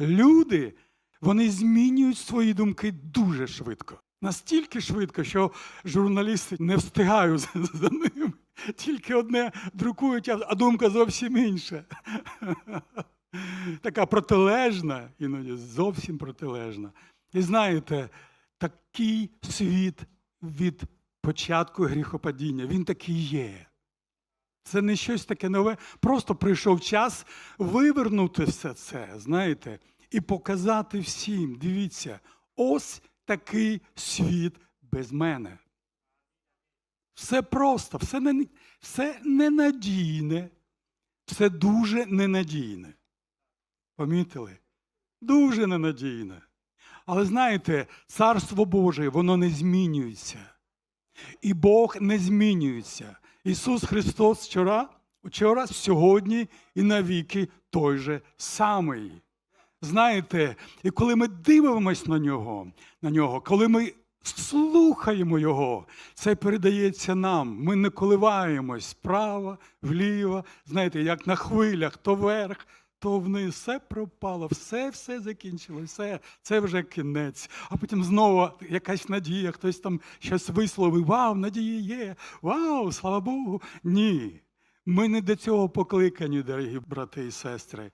люди вони змінюють свої думки дуже швидко. Настільки швидко, що журналісти не встигають за, ними. Тільки одне друкують, а думка зовсім інша. Така протилежна, іноді зовсім протилежна. І знаєте, такий світ від початку гріхопадіння, він такий є. Це не щось таке нове. Просто прийшов час вивернути все це, знаєте, і показати всім. Дивіться, ось такий світ без мене. Все просто, все, не, все ненадійне, все дуже ненадійне. Помітили? Дуже ненадійне. Але знаєте, царство Боже, воно не змінюється. І Бог не змінюється. Ісус Христос вчора, вчора, сьогодні і навіки той же самий. Знаєте, і коли ми дивимося на нього, на нього, коли ми слухаємо Його, це передається нам. Ми не коливаємось справа, вліво, знаєте, як на хвилях, то вверх, то вниз. Все пропало, все, все закінчилося, все, це вже кінець. А потім знову якась надія, хтось там щось висловив. Вау, надія є! Вау, слава Богу! Ні. Ми не до цього покликані, дорогі брати і сестри.